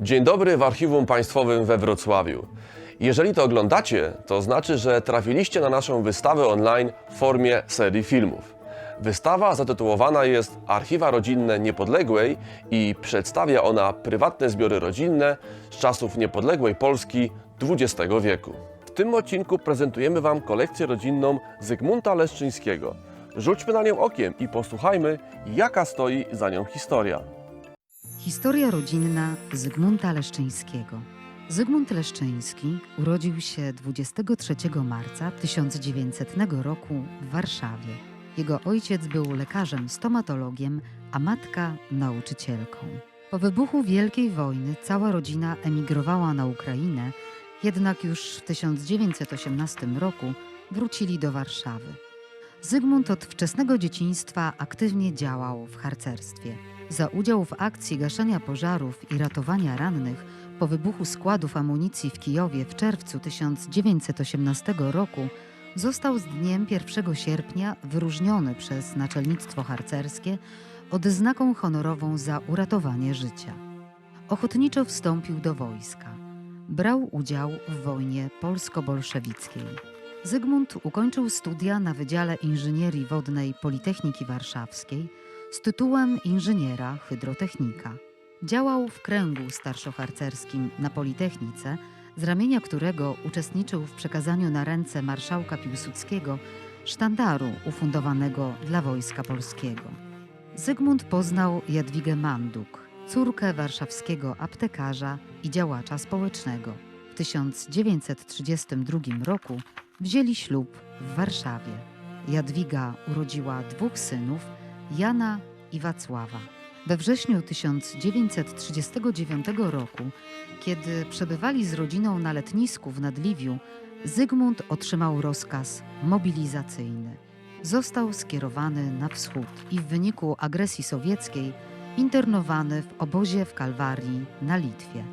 Dzień dobry w Archiwum Państwowym we Wrocławiu. Jeżeli to oglądacie, to znaczy, że trafiliście na naszą wystawę online w formie serii filmów. Wystawa zatytułowana jest Archiwa Rodzinne Niepodległej i przedstawia ona prywatne zbiory rodzinne z czasów niepodległej Polski XX wieku. W tym odcinku prezentujemy Wam kolekcję rodzinną Zygmunta Leszczyńskiego. Rzućmy na nią okiem i posłuchajmy, jaka stoi za nią historia. Historia rodzinna Zygmunta Leszczyńskiego. Zygmunt Leszczyński urodził się 23 marca 1900 roku w Warszawie. Jego ojciec był lekarzem stomatologiem, a matka nauczycielką. Po wybuchu Wielkiej Wojny cała rodzina emigrowała na Ukrainę, jednak już w 1918 roku wrócili do Warszawy. Zygmunt od wczesnego dzieciństwa aktywnie działał w harcerstwie. Za udział w akcji gaszenia pożarów i ratowania rannych po wybuchu składów amunicji w Kijowie w czerwcu 1918 roku został z dniem 1 sierpnia wyróżniony przez naczelnictwo harcerskie odznaką honorową za uratowanie życia. Ochotniczo wstąpił do wojska. Brał udział w wojnie polsko-bolszewickiej. Zygmunt ukończył studia na Wydziale Inżynierii Wodnej Politechniki Warszawskiej z tytułem inżyniera hydrotechnika. Działał w kręgu starszoharcerskim na Politechnice, z ramienia którego uczestniczył w przekazaniu na ręce marszałka Piłsudskiego sztandaru ufundowanego dla Wojska Polskiego. Zygmunt poznał Jadwigę Manduk, córkę warszawskiego aptekarza i działacza społecznego. W 1932 roku wzięli ślub w Warszawie. Jadwiga urodziła dwóch synów, Jana i Wacława. We wrześniu 1939 roku, kiedy przebywali z rodziną na letnisku w Nadliwiu, Zygmunt otrzymał rozkaz mobilizacyjny. Został skierowany na wschód i w wyniku agresji sowieckiej internowany w obozie w Kalwarii na Litwie.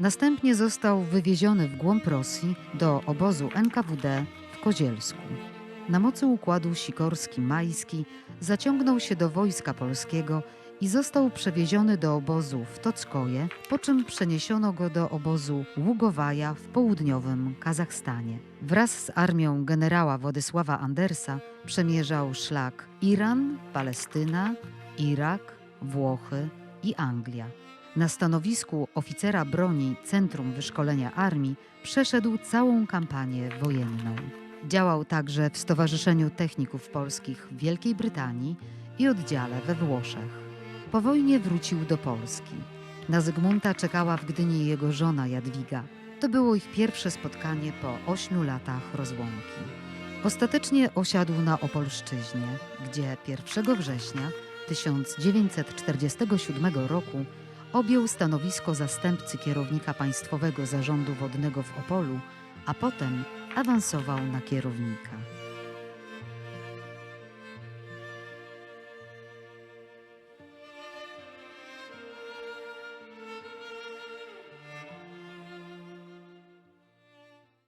Następnie został wywieziony w głąb Rosji do obozu NKWD w Kozielsku. Na mocy układu Sikorski-Majski zaciągnął się do Wojska Polskiego i został przewieziony do obozu w Tockoje, po czym przeniesiono go do obozu Ługowaja w południowym Kazachstanie. Wraz z armią generała Władysława Andersa przemierzał szlak Iran, Palestyna, Irak, Włochy i Anglia. Na stanowisku oficera broni Centrum Wyszkolenia Armii przeszedł całą kampanię wojenną. Działał także w Stowarzyszeniu Techników Polskich w Wielkiej Brytanii i oddziale we Włoszech. Po wojnie wrócił do Polski. Na Zygmunta czekała w Gdyni jego żona Jadwiga. To było ich pierwsze spotkanie po ośmiu latach rozłąki. Ostatecznie osiadł na Opolszczyźnie, gdzie 1 września 1947 roku objął stanowisko zastępcy kierownika Państwowego Zarządu Wodnego w Opolu, a potem awansował na kierownika.